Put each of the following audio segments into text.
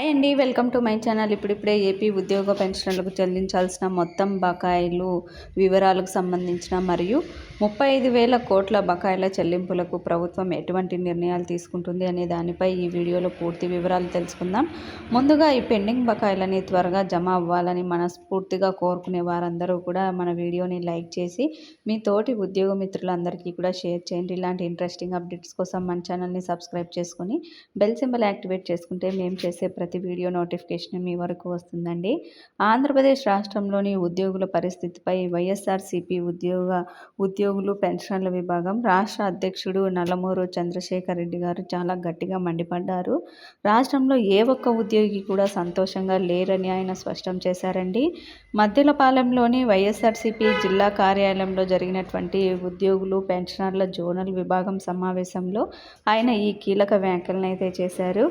Hi అండి welcome to my channel. ఇప్పుడిప్పుడే AP ఉద్యోగ పెన్షన్లకు చెల్లించాల్సిన మొత్తం బకాయిలు వివరాలకు సంబంధించిన మరియు ముప్పై ఐదు వేల కోట్ల బకాయిల చెల్లింపులకు ప్రభుత్వం ఎటువంటి నిర్ణయాలు తీసుకుంటుంది అనే దానిపై ఈ వీడియోలో పూర్తి వివరాలు తెలుసుకుందాం. ముందుగా ఈ పెండింగ్ బకాయిలని త్వరగా జమ అవ్వాలని మనస్ఫూర్తిగా కోరుకునే వారందరూ కూడా మన వీడియోని లైక్ చేసి మీ తోటి ఉద్యోగ మిత్రులందరికీ కూడా షేర్ చేయండి. ఇలాంటి ఇంట్రెస్టింగ్ అప్డేట్స్ కోసం మన ఛానల్ని సబ్స్క్రైబ్ చేసుకొని బెల్ సింబల్ యాక్టివేట్ చేసుకుంటే మేము చేసే ప్రతి వీడియో నోటిఫికేషన్ మీ వరకు వస్తుందండి. ఆంధ్రప్రదేశ్ రాష్ట్రంలోని ఉద్యోగుల పరిస్థితిపై వైఎస్ఆర్సీపీ ఉద్యోగ ఉద్యోగులు పెన్షన్ల విభాగం రాష్ట్ర అధ్యక్షుడు నల్లమూరు చంద్రశేఖర్ రెడ్డి గారు చాలా గట్టిగా మండిపడ్డారు. రాష్ట్రంలో ఏ ఒక్క ఉద్యోగి కూడా సంతోషంగా లేరని ఆయన స్పష్టం చేశారండి. మధ్యలపాలెంలోని వైఎస్ఆర్సీపీ జిల్లా కార్యాలయంలో జరిగినటువంటి ఉద్యోగులు పెన్షనర్ల జోనల్ విభాగం సమావేశంలో ఆయన ఈ కీలక వ్యాఖ్యలను అయితే చేశారు.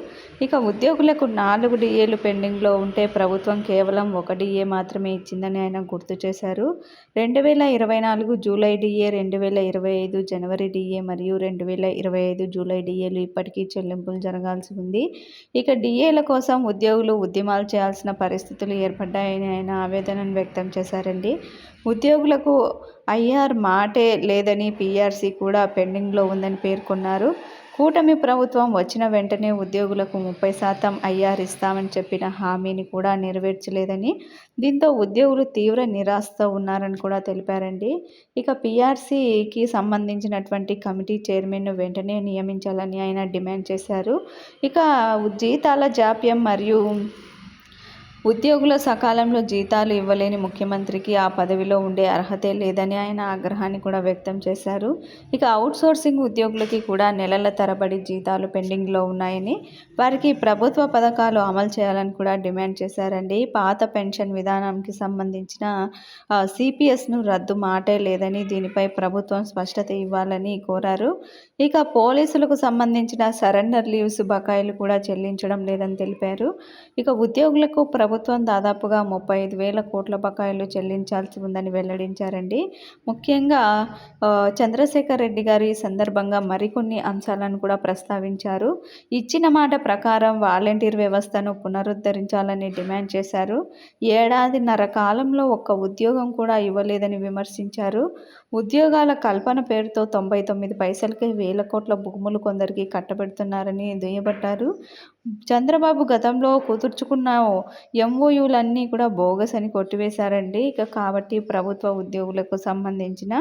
ఇక ఉద్యోగులకు నాలుగు డిఏలు పెండింగ్లో ఉంటే ప్రభుత్వం కేవలం ఒక డిఏ మాత్రమే ఇచ్చిందని ఆయన గుర్తు చేశారు. రెండు వేల ఇరవై నాలుగు జూలై డిఏ రెండు వేల ఇరవై ఐదు జనవరి డిఏ మరియు రెండు వేల ఇరవై ఐదు జూలై డిఏలు ఇప్పటికీ చెల్లింపులు జరగాల్సి ఉంది. ఇక డిఏల కోసం ఉద్యోగులు ఉద్యమాలు చేయాల్సిన పరిస్థితులు ఏర్పడ్డాయని ఆయన ఆవేదనను వ్యక్తం చేశారండి. ఉద్యోగులకు ఐఆర్ మాటే లేదని పీఆర్సీ కూడా పెండింగ్లో ఉందని పేర్కొన్నారు. కూటమి ప్రభుత్వం వచ్చిన వెంటనే ఉద్యోగులకు ముప్పై శాతం ఐఆర్ ఇస్తామని చెప్పిన హామీని కూడా నెరవేర్చలేదని దీంతో ఉద్యోగులు తీవ్ర నిరాశతో ఉన్నారని కూడా తెలిపారండి. ఇక పీఆర్సీకి సంబంధించినటువంటి కమిటీ చైర్మన్ను వెంటనే నియమించాలని ఆయన డిమాండ్ చేశారు. ఇక జీతాల జాప్యం మరియు ఉద్యోగుల సకాలంలో జీతాలు ఇవ్వలేని ముఖ్యమంత్రికి ఆ పదవిలో ఉండే అర్హతే లేదని ఆయన ఆగ్రహాన్ని కూడా వ్యక్తం చేశారు. ఇక అవుట్సోర్సింగ్ ఉద్యోగులకి కూడా నెలల తరబడి జీతాలు పెండింగ్లో ఉన్నాయని వారికి ప్రభుత్వ పథకాలు అమలు చేయాలని కూడా డిమాండ్ చేశారండి. పాత పెన్షన్ విధానానికి సంబంధించిన సిపిఎస్ను రద్దు మాటే లేదని దీనిపై ప్రభుత్వం స్పష్టత ఇవ్వాలని కోరారు. ఇక పోలీసులకు సంబంధించిన సరెండర్ లీవ్స్ బకాయిలు కూడా చెల్లించడం లేదని తెలిపారు. ఇక ఉద్యోగులకు ప్రభుత్వం ప్రభుత్వం దాదాపుగా ముప్పై ఐదు వేల కోట్ల బకాయిలు చెల్లించాల్సి ఉందని వెల్లడించారండి. ముఖ్యంగా చంద్రశేఖర్ రెడ్డి గారు ఈ సందర్భంగా మరికొన్ని అంశాలను కూడా ప్రస్తావించారు. ఇచ్చిన మాట ప్రకారం వాలంటీర్ వ్యవస్థను పునరుద్ధరించాలని డిమాండ్ చేశారు. ఏడాదిన్నర కాలంలో ఒక్క ఉద్యోగం కూడా ఇవ్వలేదని విమర్శించారు. ఉద్యోగాల కల్పన పేరుతో తొంభై తొమ్మిది పైసలకే వేల కోట్ల భూములు కొందరికి కట్టబెడుతున్నారని దుయ్యబట్టారు. చంద్రబాబు గతంలో కుదుర్చుకున్న ఎంఓయూలన్నీ కూడా బోగస్ అని కొట్టివేశారండి. ఇక కాబట్టి ప్రభుత్వ ఉద్యోగులకు సంబంధించిన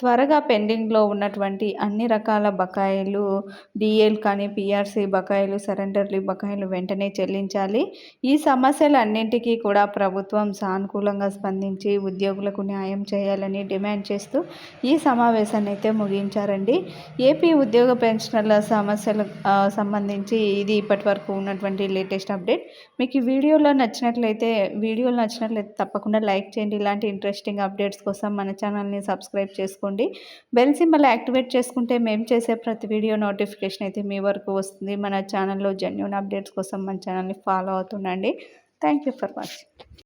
త్వరగా పెండింగ్లో ఉన్నటువంటి అన్ని రకాల బకాయిలు డిఎల్ కానీ పిఆర్సీ బకాయిలు సరెండర్లీ బకాయిలు వెంటనే చెల్లించాలి. ఈ సమస్యలన్నింటికీ కూడా ప్రభుత్వం సానుకూలంగా స్పందించి ఉద్యోగులకు న్యాయం చేయాలని డిమాండ్ చేస్తూ ఈ సమావేశాన్ని అయితే ముగించారండి. ఏపీ ఉద్యోగ పెన్షనర్ల సమస్యలకు సంబంధించి ఇది ఇప్పటి వరకు ఉన్నటువంటి లేటెస్ట్ అప్డేట్. మీకు ఈ వీడియోలో నచ్చినట్లయితే వీడియోలు నచ్చినట్లయితే తప్పకుండా లైక్ చేయండి. ఇలాంటి ఇంట్రెస్టింగ్ అప్డేట్స్ కోసం మన ఛానల్ని సబ్స్క్రైబ్ చేసుకోండి. బెల్ సింబల్ యాక్టివేట్ చేసుకుంటే మేము చేసే ప్రతి వీడియో నోటిఫికేషన్ అయితే మీ వరకు వస్తుంది. మన ఛానల్లో జెన్యున్ అప్డేట్స్ కోసం మన ఛానల్ని follow అవుతుండండి. Thank you for watching